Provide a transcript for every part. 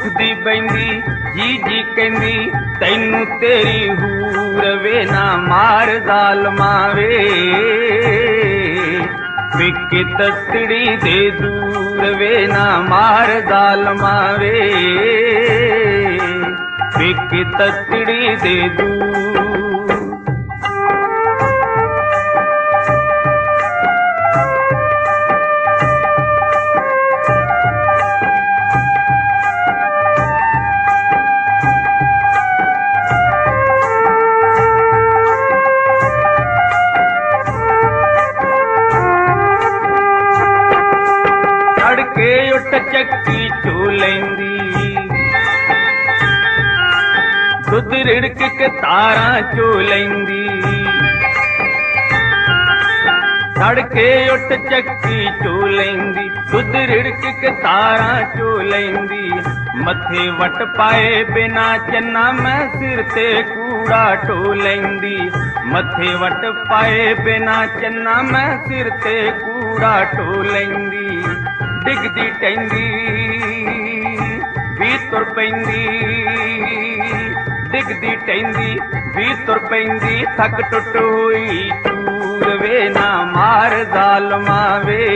ਉੱਠਦੀ ਬੈਂਦੀ, ਜੀ ਜੀ ਕਹਿੰਦੀ, ਤੈਨੂੰ ਤੇਰੀ ਹੂਰ ਵੇ ਨਾ ਮਾਰ ਜ਼ਾਲਮਾਂ ਵੇ। ਵਿਕੇ ਤਤੜੀ ਦੇ ਦੂਰ ਵੇ ਨਾ ਮਾਰ ਜ਼ਾਲਮਾਂ ਵੇ। ਵਿਕੇ ਤਤੜੀ ਦੇ ਦੂਰ ಕೇಯೊಟ್ಟ ಚಕ್ಕಿ ಚೂಲೈಂದಿ ರುದ್ರಿಡ್ಕಿಕ್ಕೆ ತಾರಾ ಚೂಲೈಂದಿ ತಡ್ಕೆಯೊಟ್ಟ ಚಕ್ಕಿ ಚೂಲೈಂದಿ ರುದ್ರಿಡ್ಕಿಕ್ಕೆ ತಾರಾ ಚೂಲೈಂದಿ मथे वट पाए बिना चन्ना मैं सिर ते कूड़ा टोलेंदी मथे वट पाए बिना चन्ना मैं सिर ते कूड़ा टोलेंदी ਡਿੱਗਦੀ ਟੈਂਦੀ ਵੀ ਤੁਰ ਪੈਂਦੀ। ਡਿੱਗਦੀ ਟੈਂਦੀ ਵੀ ਤੁਰ ਪੈਂਦੀ। ਥੱਕ ਟੁੱਟ ਹੋਈ ਚੂਰ ਵੇ ਨਾ ਮਾਰ ਜ਼ਾਲਮਾਂ ਵੇ।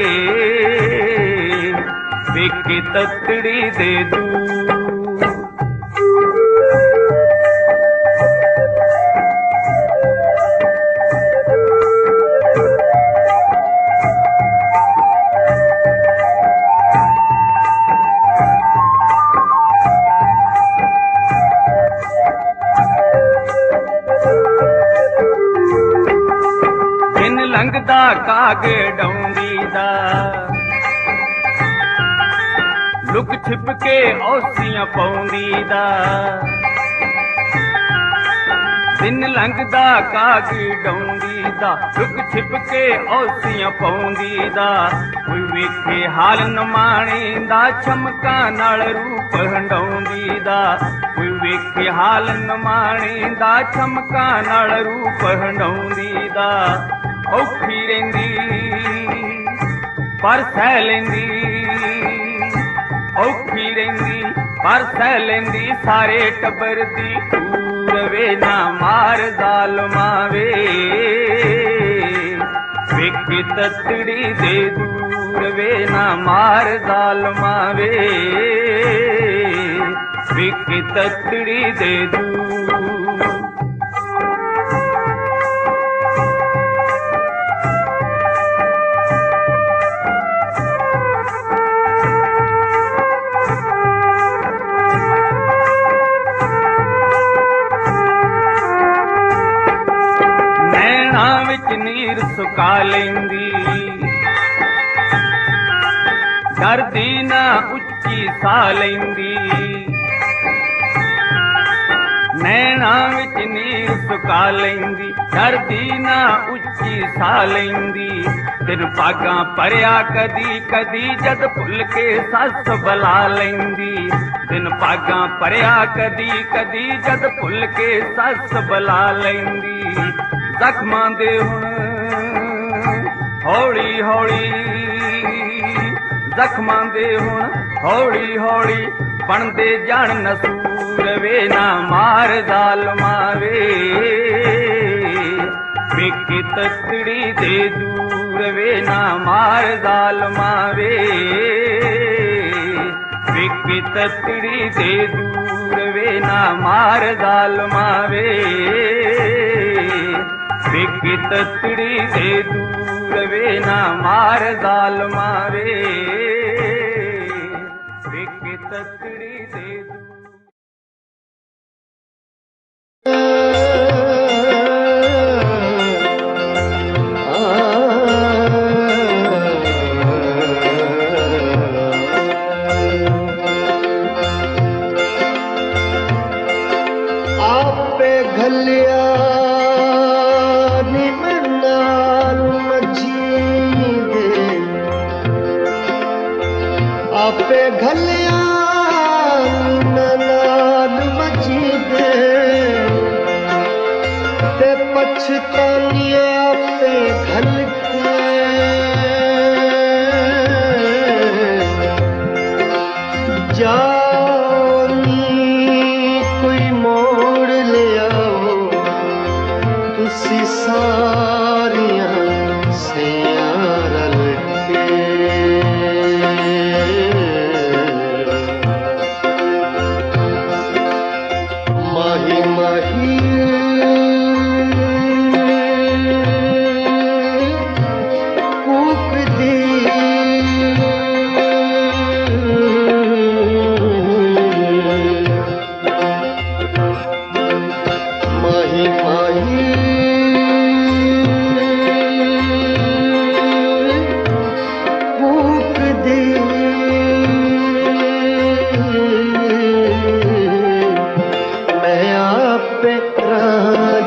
ਵੇਖੇ ਤਤੜੀ ਦੇ ਦੂ ਲੰਘਦਾ ਕਾਗ ਦਾ। ਲੁਕ ਛਿਪ ਕੇ ਔਸੀਆਂ ਪਾਉਂਦੀ ਦਾ। ਦਿਨ ਲੰਘਦਾ, ਕਾਗ ਡੌਂਦੀ ਦਾ। ਲੁਕ ਛਿਪ ਕੇ ਔਸੀਆਂ ਪਾਉਂਦੀ ਦਾ। ਕੋਈ ਵੇਖੇ ਹਾਲ ਨਮਾਣੀ ਦਾ, ਚਮਕਾਂ ਨਾਲ ਰੂਪ ਹੰਡਾਉਂਦੀ ਦਾ। ਕੋਈ ਵੇਖੇ ਹਾਲ ਨਮਾਣੀ ਦਾ, ਚਮਕਾਂ ਨਾਲ ਰੂਪ ਹੰਡਾਉਂਦੀ ਦਾ। ਔਖੀ ਰਹਿੰਦੀ ਪਰ ਸਹਿ ਲੈਂਦੀ ਔਖੀ ਰਹਿੰਦੀ ਪਰ ਸਹਿ ਲੈਂਦੀ ਸਾਰੇ ਟੱਬਰ ਦੀ ਟੂਰ ਵੇ ਨਾ ਮਾਰ ਜ਼ਾਲਮਾਂ ਵੇ ਵੇਖੇ ਤਤੜੀ ਦੇ ਦੂਰ ਵੇ ਨਾ ਮਾਰ ਜ਼ਾਲਮਾਂ ਵੇ ਵੇਖੇ ਤਤੜੀ ਦੇ ਦੂਰ ਨੀਰ ਸੁਕਾ ਲੈਂਦੀ ਡਰਦੀ ਨਾ ਉੱਚੀ ਸਾਹ ਲੈਂਦੀ ਨੈਣਾ ਵਿੱਚ ਨੀਰ ਸੁਕਾ ਲੈਂਦੀ ਡਰਦੀ ਨਾ ਉੱਚੀ ਸਾਹ ਲੈਂਦੀ ਦਿਨ ਪਾਗਾਂ ਭਰਿਆ ਕਦੀ ਕਦੀ ਜਦ ਭੁੱਲ ਕੇ ਸੱਸ ਬੁਲਾ ਲੈਂਦੀ ਦਿਨ ਪਾਗਾਂ ਭਰਿਆ ਕਦੀ ਕਦੀ ਜਦ ਭੁੱਲ ਕੇ ਸੱਸ ਬੁਲਾ ਲੈਂਦੀ ਜ਼ਖਮਾਂ ਦੇ ਹੁਣ ਹੌਲੀ ਹੌਲੀ ਜ਼ਖਮਾਂ ਦੇ ਹੁਣ ਹੌਲੀ ਹੌਲੀ ਬਣਦੇ ਜਾਣ ਨਸੂਰ ਵੇ ਨਾ ਮਾਰ ਜ਼ਾਲਮਾਂ ਵੇ। ਵੇਖੇ ਤਕੜੀ ਦੇ ਦੂਰ ਵੇ ਨਾ ਮਾਰ ਜ਼ਾਲਮਾਂ ਵੇ। ਵੇਖੇ ਤਕੜੀ ਦੇ ਦੂਰ ਵੇ ਨਾ ਮਾਰ ਜ਼ਾਲਮਾਂ ਵੇ। ਵੇਖੇ ਤਤੜੀ ਦੇ ਦੂਰ उगवे मार दाल मारे। तकड़ी आप पे घलिया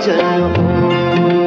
जन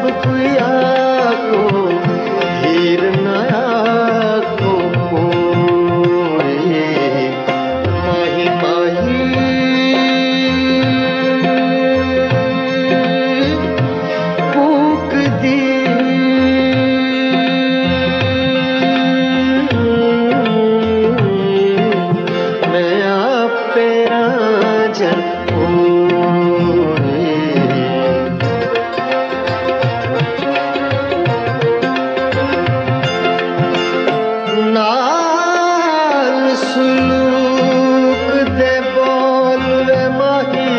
सब कुछ नाल सलूक दे बोल वे माही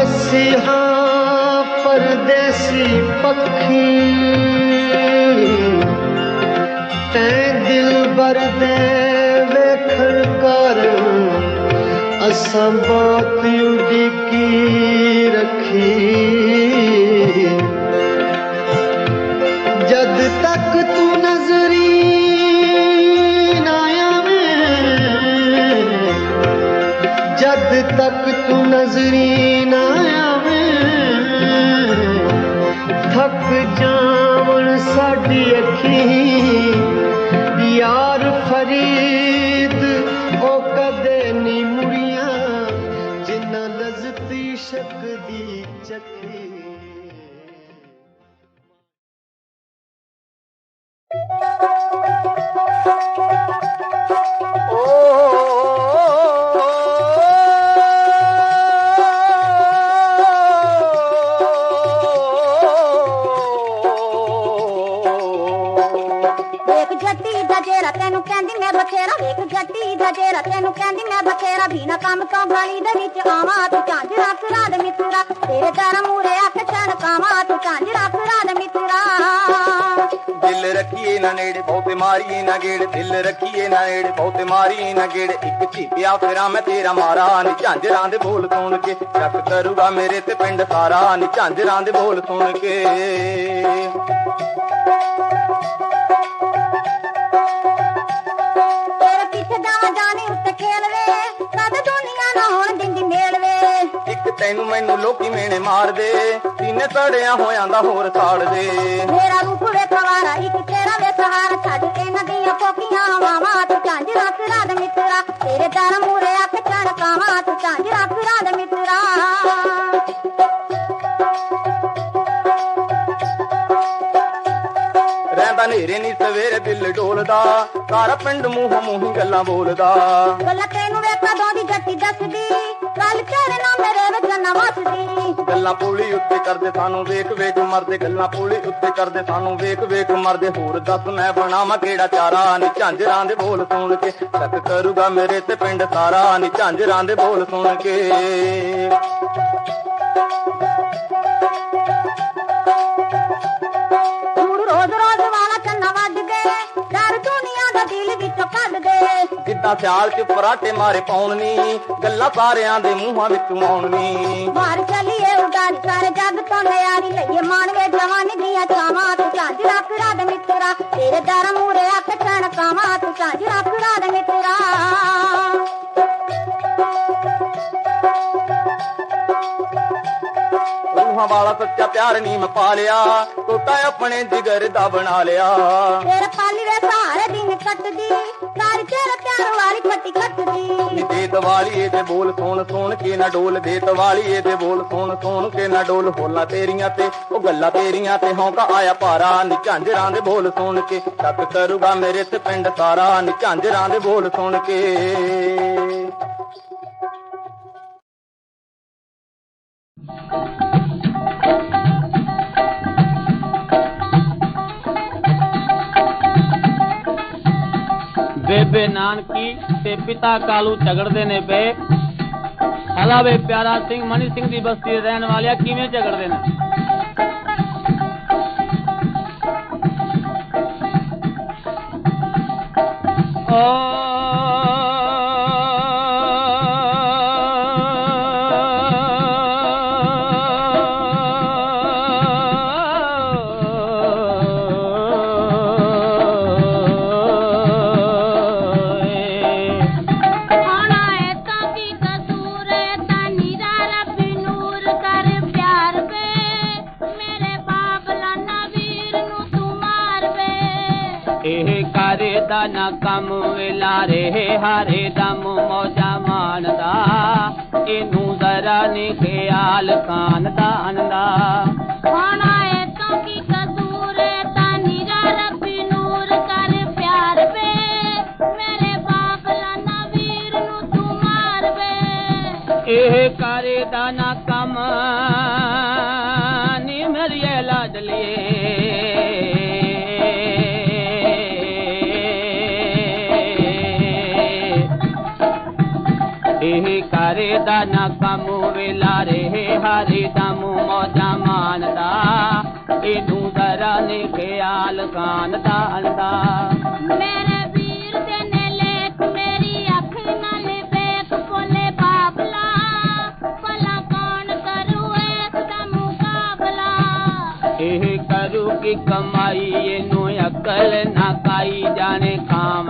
असिहा परदेसी पखी तें दिल भर दे वेखण कर असां बाती उडीकी रखी। जब तक तू नजरी ना आवे थक जावन साडी अखी ਬਥੇਰਾ ਦਾ ਜੇਰਾ ਤੈਨੂੰ ਕਹਿੰਦੀ, ਮੈਂ ਬਥੇਰਾ ਬਿਨਾ ਕੰਮ ਤੋਂ ਗਲੀ ਦੇ ਵਿੱਚ ਆਵਾਂ, ਤੂੰ ਝਾਂਜ ਰੱਖ ਰਾਤ ਮਿੱਤਰਾ। ਤੇਰੇ ਦਰ ਮੂਰੇ ਅੱਖ ਛਣਕਾਵਾਂ ਤੂੰ ਝਾਂਜ ਰੱਖ ਰਾਤ ਮਿੱਤਰਾ। ਦਿਲ ਰੱਖੀਏ ਨਾ ਨੇੜੇ, ਬਹੁਤੇ ਮਾਰੀਏ ਨਾ ਗੇੜ। ਦਿਲ ਰੱਖੀਏ ਨਾ ਨੇੜੇ, ਬਹੁਤੇ ਮਾਰੀਏ ਨਾ ਗੇੜ। ਇੱਕ ਝੀਪਿਆ ਫੇਰਾ ਮੈਂ ਤੇਰਾ ਮਾਰਾ। ਨੀ ਝਾਂਜਰਾਂ ਦੇ ਬੋਲ ਸੁਣ ਕੇ ਚੱਕ ਕਰੂਗਾ ਮੇਰੇ ਤੇ ਪਿੰਡ ਸਾਰਾ। ਨੀ ਝਾਂਜਰਾਂ ਦੇ ਬੋਲ ਸੁਣ ਕੇ। ਦਿੰਦੀ ਵੇ ਇੱਕ ਤੈਨੂੰ ਮੈਨੂੰ ਲੋਕੀ ਮੇਣੇ ਮਾਰਦੇ ਸੀਨੇ ਤੜਿਆ ਹੋਇਆਂ ਦਾ ਹੋਰ ਸਾੜਦੇ। ਮੇਰਾ ਰੂਪ ਵੇ ਖਵਾਰਾ ਇੱਕ ਤੇਰਾ ਵੇ ਸਹਾਰਾ ਛੱਡ ਇਹਨਾਂ ਦੀਆਂ ਪੋਕੀਆਂ ਵਾਵਾਂ ਤੂੰ ਝਾਂਜ ਰੱਖ ਰਾਤ ਮਿੱਤਰਾ। ਤੇਰੇ ਦਰ ਮੂਰੇ ਅੱਖ ਛਣਕਾਵਾਂ ਤੂੰ ਝਾਂਜ ਰੱਖ ਰਾਤ ਮਿੱਤਰਾ। ਰਹਿੰਦਾ ਨੇਰੇ ਨੀ ਸਵੇਰੇ ਦਿਲ ਡੋਲਦਾ ਸਾਰਾ ਪਿੰਡ ਮੂੰਹ ਮੂੰਹ ਗੱਲਾਂ ਬੋਲਦਾ। ਗੱਲਾਂ ਤੈਨੂੰ ਵੇ ਕਦੋਂ ਦੀ ਗੱਟੀ ਦੱਸਦੀ ਨਾ ਮੱਚਦੀ ਗੱਲਾਂ ਪੋਲੀ ਉੱਤੇ ਕਰਦੇ ਸਾਨੂੰ ਵੇਖ ਵੇਖ ਮਰਦੇ। ਗੱਲਾਂ ਪੋਲੀ ਉੱਤੇ ਕਰਦੇ ਸਾਨੂੰ ਵੇਖ ਵੇਖ ਮਰਦੇ। ਹੋਰ ਦੱਸ ਮੈਂ ਬਣਾਵਾਂ ਕਿਹੜਾ ਚਾਰਾ? ਨੀ ਝਾਂਜਰਾਂ ਦੇ ਬੋਲ ਸੁਣ ਕੇ ਸ਼ੱਕ ਕਰੂਗਾ ਮੇਰੇ ਤੇ ਪਿੰਡ ਸਾਰਾ। ਨੀ ਝਾਂਜਰਾਂ ਦੇ ਬੋਲ ਸੁਣ ਕੇ। ਜਿੱਦਾਂ ਸਿਆਲ ਚ ਪਰਾਟੇ ਮਾਰੇ ਪਾਉਣ ਨੀ ਗੱਲਾਂ ਸਾਰਿਆਂ ਦੇ ਮੂੰਹਾਂ ਵਿੱਚੋਂ ਆਉਣ ਨੀ। ਮਾਰ ਚਲੀਏ ਉਡਾਰ ਸਾਰੇ ਜੱਗ ਤੋਂ ਨਿਆਰੀ ਲਈਏ ਮਾਨਵੇ ਜਵਾਨੀ ਦੀਆਂ ਚਾਵਾਂ ਤੂੰ ਝਾਂਜ ਰੱਖ ਰਾਦ ਮਿੱਤਰਾ। ਤੇਰੇ ਦਰ ਮੂਰੇ ਅੱਖ ਛਣ ਕਾਵਾਂ ਤੂੰ ਝਾਂਜ ਰੱਖ ਰਾਦ ਮਿੱਤਰਾ। ਰੂਹਾਂ ਵਾਲਾ ਸੱਚਾ ਪਿਆਰ ਨੀ ਮੈਂ ਪਾ ਲਿਆ ਟੋਟਾ ਆਪਣੇ ਜਿਗਰ ਦਾ ਬਣਾ ਲਿਆ। ਤੇਰੇ ਕੱਟਦੀ ਸਾਰੀ ਤੇਰੇ ਪਿਆਰ ਵਾਲੀ ਖੱਟੀ ਕੱਟਦੀ। ਦੇ ਦਵਾਲੀਏ ਦੇ ਬੋਲ ਸੁਣ ਸੁਣ ਕੇ ਨਾ ਡੋਲ ਦੇ ਦਵਾਲੀਏ ਦੇ ਬੋਲ ਸੁਣ ਸੁਣ ਕੇ ਨਾ ਡੋਲ ਹੋਲਾ ਤੇਰੀਆਂ ਤੇ, ਉਹ ਗੱਲਾਂ ਤੇਰੀਆਂ ਤੇ ਹੌਂਕਾ ਆਇਆ ਪਾਰਾ ਨੀ ਝਾਂਜਰਾਂ ਦੇ ਬੋਲ ਸੁਣ ਕੇ ਸ਼ੱਕ ਕਰੂਗਾ ਮੇਰੇ ਤੇ ਪਿੰਡ ਸਾਰਾ। ਨੀ ਝਾਂਜਰਾਂ ਦੇ ਬੋਲ ਸੁਣ ਕੇ। ਬੇਬੇ बेबे नानकी से पिता कालू झगड़ देने पे हला बे प्यारा सिंह मनी सिंह की बस्ती रहने वाले किमें झगड़ देना ओ ਵੇਲਾ ਰੇ ਹਾਰੇ ਦਮ ਮੌਜਾ ਮਾਣਦਾ ਇਹਨੂੰ ਜ਼ਰਾ ਨੀ ਖਿਆਲ ਖਾਨਦਾਨ ਦਾ ਹੋਣਾ ਹੈ ਤਾਂ ਕੀ ਕਸੂਰ ਹੈ ਤਾਂ ਨੀਰਾ ਰੱਬੀ ਨੂਰ ਕਰ ਪਿਆਰ ਵੇ ਮੇਰੇ ਬਾਬਲਾ ਨਾ ਵੀਰ ਨੂੰ ਤੂੰ ਮਾਰ ਵੇ ਇਹ ਕਰੇ ਦਾ ਨਾ ਕੰਮ हरे दान कमु विलारे हे हरे दमु मौजा मानदा इदू दरा ने ख्याल कानदा अंदा करू की कमाई इनु अकल ना काई जाने काम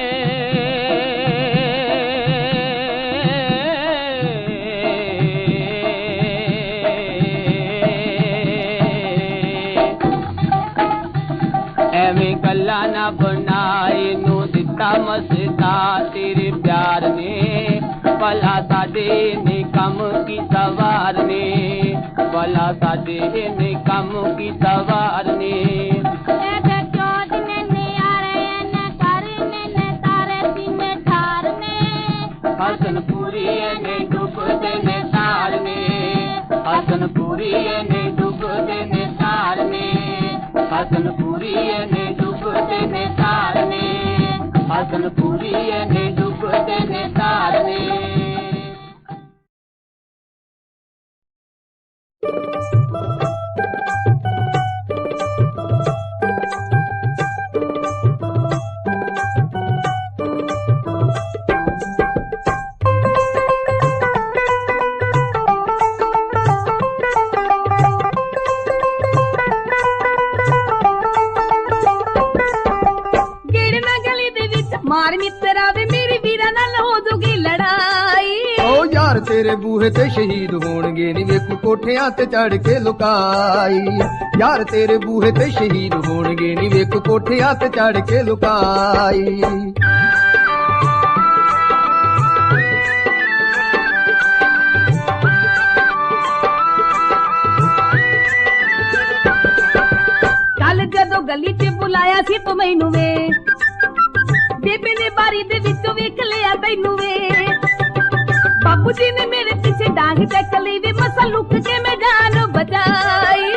ਨੇ ਕੰਮ ਕੀ ਸਵਾਰ ਨੇ। ਭਲਾ ਸਾਡੇ ਨੇ ਕੰਮ ਕੀ ਸਵਾਰ ਨੇ। ਚੋਦ ਨੇ ਡੁੱਬਦੇ ਨੇ ਤਾਰ ਨੇ ਹਸਨ ਪੂਰੀ ਨੇ। ਡੁੱਬਦੇ ਨੇ ਤਾਰ ਨੇ। ਹਸਨ ਪੂਰੀ ਨੇ ਡੁੱਬਦੇ ਨੇ ਤਾਰ ਨੇ। ਹਸਨ ਪੂਰੀ ਨੇ ਤੇਰੇ ਬੂਹੇ ਤੇ ਸ਼ਹੀਦ ਹੋਣਗੇ ਨੀ ਵੇਖੂ ਕੋਠਿਆਂ ਤੇ ਚੜ ਕੇ ਲੁਕਾਈ ਯਾਰ ਤੇਰੇ ਬੂਹੇ ਤੇ ਸ਼ਹੀਦ ਹੋਣਗੇ ਨੀ ਵੇਖੂ ਕੋਠਿਆਂ ਤੇ ਚੜ ਕੇ ਲੁਕਾਈ ਜਦੋਂ ਗਲੀ 'ਚ ਬੁਲਾਇਆ ਸੀ ਤੂੰ ਮੈਨੂੰ ਵੇ ਬੇਬੇ ਨੇ ਬਾਰੀ ਦੇ ਵਿੱਚੋਂ ਵੇਖ ਲਿਆ ਤੈਨੂੰ ਵੇ ਬਾਪੂ ਜੀ ਨੇ ਮੇਰੇ ਪਿੱਛੇ ਡਾਂਗ ਚੱਕ ਲਈ ਵੇ ਮਸਾ ਲੁੱਕ ਕੇ ਮੈਂ ਜਾਨ ਬਚਾਈ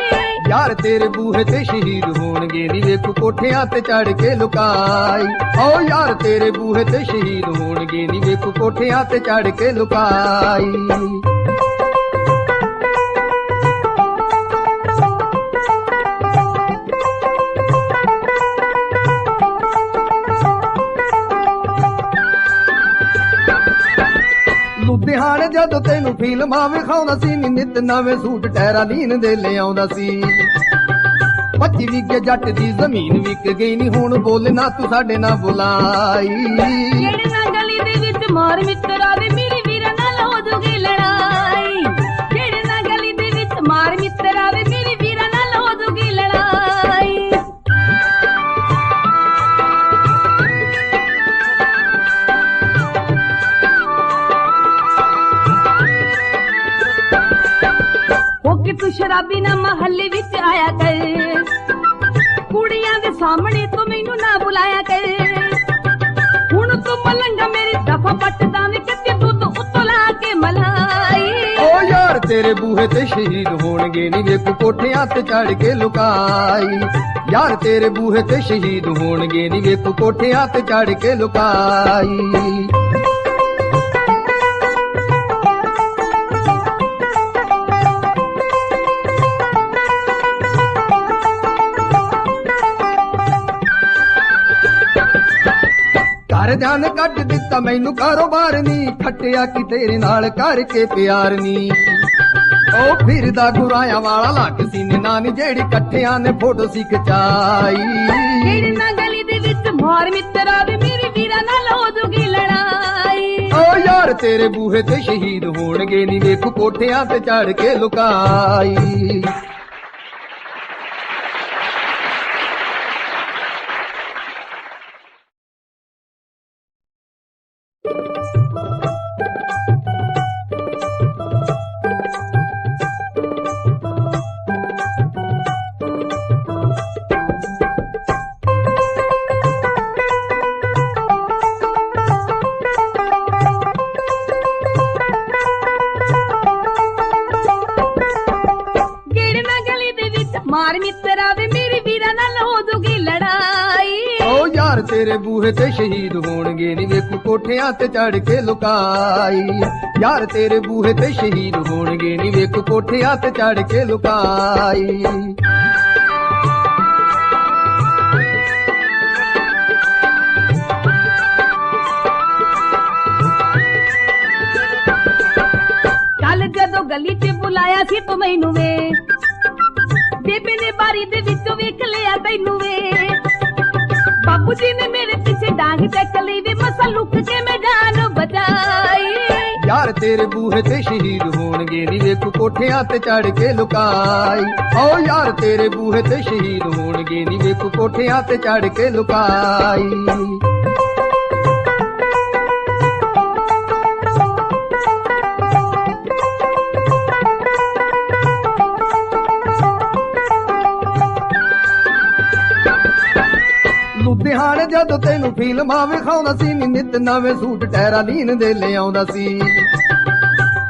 ਯਾਰ ਤੇਰੇ ਬੂਹੇ ਤੇ ਸ਼ਹੀਦ ਹੋਣਗੇ ਨੀ ਵੇਖੂ ਕੋਠਿਆਂ ਤੇ ਚੜ ਕੇ ਲੁਕਾਈ ਓ ਯਾਰ ਤੇਰੇ ਬੂਹੇ ਤੇ ਸ਼ਹੀਦ ਹੋਣਗੇ ਨੀ ਵੇਖੂ ਕੋਠਿਆਂ ਤੇ ਚੜ ਕੇ ਲੁਕਾਈ ਲੁਧਿਆਣੇ ਜਦੋਂ ਤੈਨੂੰ ਫਿਲਮਾਂ ਵਿਖਾਉਂਦਾ ਸੀ ਨੀ ਨਿਤ ਨਵੇਂ ਸੂਟ ਟੈਰਾ ਲੀਨ ਦੇ ਲਿਆਉਂਦਾ ਸੀ। ਪੱਚੀ ਵਿਗੇ ਜੱਟ ਦੀ ਜ਼ਮੀਨ ਵਿਕ ਗਈ ਨੀ, ਹੁਣ ਬੋਲ ਨਾ ਤੂੰ ਸਾਡੇ ਨਾਲ ਬੁਲਾਈ। ਜਿਹੜੇ ਨਾ ਗਲੀ ਦੇ ਵਿੱਚ ਮਾਰ ਮਿੱਤਰਾ ਵੇ ਮੇਰੀ ਵੀਰਾਂ ਨਾਲ ਹੋ ਜੂਗੀ ਲੜਾਈ। ਜਿਹੜੇ ਨਾ ਗਲੀ ਦੇ ਵਿੱਚ ਮਾਰ ਮਿੱਤਰਾ ਕੇ ਤੂੰ ਸ਼ਰਾਬੀ ਨਾ ਮਹੱਲੇ ਵਿੱਚ ਆਇਆ ਕਰ ਕੁੜੀਆਂ ਦੇ ਸਾਹਮਣੇ ਤੂੰ ਮੈਨੂੰ ਨਾ ਬੁਲਾਇਆ ਕਰ ਹੁਣ ਤੂੰ ਮਲੰਗਾ ਮੇਰੀ ਦਫਾ ਪੱਟਦਾ ਨੇ ਕੱਚੇ ਦੁੱਧ ਉੱਤੋਂ ਲਾ ਕੇ ਮਲਾਈ ਓ ਯਾਰ ਤੇਰੇ ਬੂਹੇ ਤੇ ਸ਼ਹੀਦ ਹੋਣਗੇ ਨੀ ਵੇਖੂ ਕੋਠਿਆਂ ਤੇ ਚੜ ਕੇ ਲੁਕਾਈ ਯਾਰ ਤੇਰੇ ਬੂਹੇ ਤੇ ਸ਼ਹੀਦ ਹੋਣਗੇ ਨੀ ਵੇਖੂ ਕੋਠਿਆਂ ਤੇ ਚੜ ਕੇ ਲੁਕਾਈ ਜਾਨ ਕੱਢ ਦਿੱਤਾ ਮੈਨੂੰ ਕਾਰੋਬਾਰ ਨਹੀਂ ਖੱਟਿਆ ਕੀ ਤੇਰੇ ਨਾਲ ਕਰਕੇ ਪਿਆਰ ਨਹੀਂ ਉਹ ਫਿਰਦਾ ਗੁਰਾਇਆ ਵਾਲਾ ਲੱਗ ਸੀ ਨਾਨੀ ਜਿਹੜੀ ਇਕੱਠਿਆਂ ਨੇ ਫੋਟੋ ਸੀ ਖਚਾਈ ਜਿਹੜੇ ਨਾ ਗਲੀ ਦੇ ਵਿੱਚ ਮਾਰ ਮਿੱਤਰਾ ਵੇ ਮੇਰੀ ਵੀਰਾਂ ਨਾਲ ਹੋ ਜੂਗੀ ਲੜਾਈ। ਓ ਯਾਰ ਤੇਰੇ ਬੂਹੇ ਤੇ ਸ਼ਹੀਦ ਹੋਣਗੇ ਨੀ ਵੇਖੂ ਕੋਠਿਆਂ ਤੇ ਚੜ ਕੇ ਲੁਕਾਈ। ਤੇ ਚੜ ਕੇ ਲੁਕਾਈ ਯਾਰ ਤੇਰੇ ਬੂਹੇ ਤੇ ਸ਼ਹੀਦ ਹੋਣਗੇ ਨੀ ਵੇਖੂ ਕੋਠਿਆਂ ਤੇ ਚੜ ਕੇ ਲੁਕਾਈ ਕੱਲ ਜਦੋਂ ਗਲੀ 'ਚ ਬੁਲਾਇਆ ਸੀ ਤੂੰ ਮੈਨੂੰ ਵੇ ਬੇਬੇ ਨੇ ਬਾਰੀ ਦੇ ਵਿੱਚੋਂ ਵੇਖ ਲਿਆ ਤੈਨੂੰ ਵੇ ਬਾਪੂ ਜੀ ਨੇ ਮੇਰੇ ਪਿੱਛੇ ਡਾਂਗ ਚੱਕ ਲਈ ਵੇ ਮਸਾ ਲੁੱਕ ਕੇ ਮੈਂ ਜਾਨ ਬਚਾਈ ਯਾਰ ਤੇਰੇ ਬੂਹੇ ਤੇ ਸ਼ਹੀਦ ਹੋਣਗੇ ਨੀ ਵੇਖੂ ਕੋਠਿਆਂ ਤੇ ਚੜ ਕੇ ਲੁਕਾਈ ਓ ਯਾਰ ਤੇਰੇ ਬੂਹੇ ਤੇ ਸ਼ਹੀਦ ਹੋਣਗੇ ਨੀ ਵੇਖੂ ਕੋਠਿਆਂ ਤੇ ਚੜ ਕੇ ਲੁਕਾਈ ਲੁਧਿਆਣੇ ਜਦੋਂ ਤੈਨੂੰ ਫਿਲਮਾਂ ਵਿਖਾਉਂਦਾ ਸੀ, ਨੀ ਨਿਤ ਨਵੇਂ ਸੂਟ ਟੈਰਾ ਲੀਨ ਦੇ ਲਿਆਉਂਦਾ ਸੀ।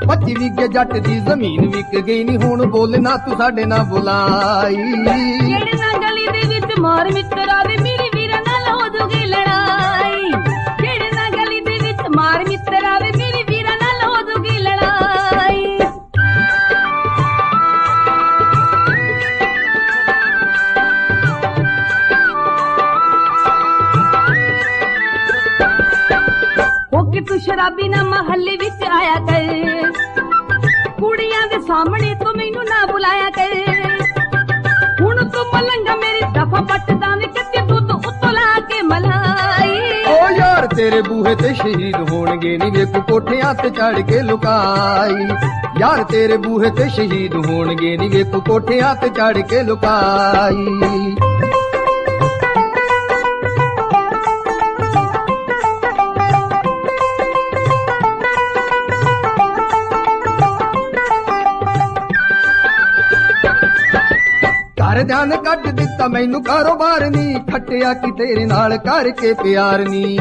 ਪੱਚੀ ਵਿਗੇ ਜੱਟ ਦੀ ਜ਼ਮੀਨ ਵਿਕ ਗਈ ਨੀ, ਹੁਣ ਬੋਲ ਨਾ ਤੂੰ ਸਾਡੇ ਨਾਲ ਬੁਲਾਈ। ਜਿਹੜੇ ਨਾ ਗਲੀ ਦੇ ਵਿੱਚ ਮਾਰ ਮਿੱਤਰ ਵੇ ਮੇਰੀ ਵੀਰਾਂ ਨਾਲ ਹੋ ਜੂਗੀ ਲੜਾਈ। ਜਿਹੜੇ ਨਾ ਗਲੀ ਦੇ ਵਿੱਚ ਮਾਰ ਮਿੱਤਰਾ ਸ਼ਰਾਬੀ ਨਾ ਮਹੱਲੇ ਵਿੱਚ ਆਇਆ ਕਰ ਕੁੜੀਆਂ ਦੇ ਸਾਹਮਣੇ ਤੂੰ ਮੈਨੂੰ ਨਾ ਬੁਲਾਇਆ ਕਰ ਹੁਣ ਤੂੰ ਮਲੰਗਾ ਮੇਰੀ ਦਫਾ ਪੱਟਦਾ ਨੇ ਕੱਚੇ ਦੁੱਧ ਉੱਤੋਂ ਲਾ ਕੇ ਮਲਾਈ ਓ ਯਾਰ ਤੇਰੇ ਬੂਹੇ ਤੇ ਸ਼ਹੀਦ ਹੋਣਗੇ ਨੀ ਵੇਖੂ ਕੋਠਿਆਂ ਤੇ ਚੜ ਕੇ ਲੁਕਾਈ ਯਾਰ ਤੇਰੇ ਬੂਹੇ ਤੇ ਸ਼ਹੀਦ ਹੋਣਗੇ ਨੀ ਵੇਖੂ ਕੋਠਿਆਂ ਤੇ ਚੜ ਕੇ ਲੁਕਾਈ ਘਰ ਧਿਆਨ ਕੱਢ ਦਿੱਤਾ ਮੈਨੂੰ ਕਾਰੋਬਾਰ ਨਹੀਂ ਖੱਟਿਆ ਕੀ ਤੇਰੇ ਨਾਲ ਕਰਕੇ ਪਿਆਰ ਨਹੀਂ।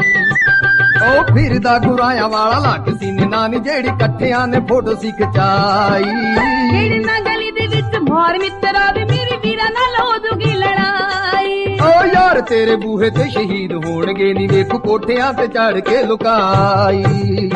ਉਹ ਫਿਰਦਾ ਗੁਰਾਇਆ ਵਾਲਾ ਲੱਗ ਸੀਨੇ ਨਾਨੀ ਜਿਹੜੀ ਇਕੱਠਿਆਂ ਨੇ ਫੋਟੋ ਸੀ ਖਿਚਾਈ। ਕਿਹੜੀ ਨਾ ਗਲੀ ਦੇ ਵਿੱਚ ਮਾਰ ਮਿੱਤਰਾ ਵੀ ਮੇਰੀ ਵੀਰਾ ਨਾਲ ਹੋ ਜੂਗੀ ਲੜਾਈ। ਓ ਯਾਰ ਤੇਰੇ ਬੂਹੇ ਤੇ ਸ਼ਹੀਦ ਹੋਣਗੇ ਨੀ ਵੇਖ ਕੋਠਿਆਂ ਤੇ ਚੜ ਕੇ ਲੁਕਾਈ।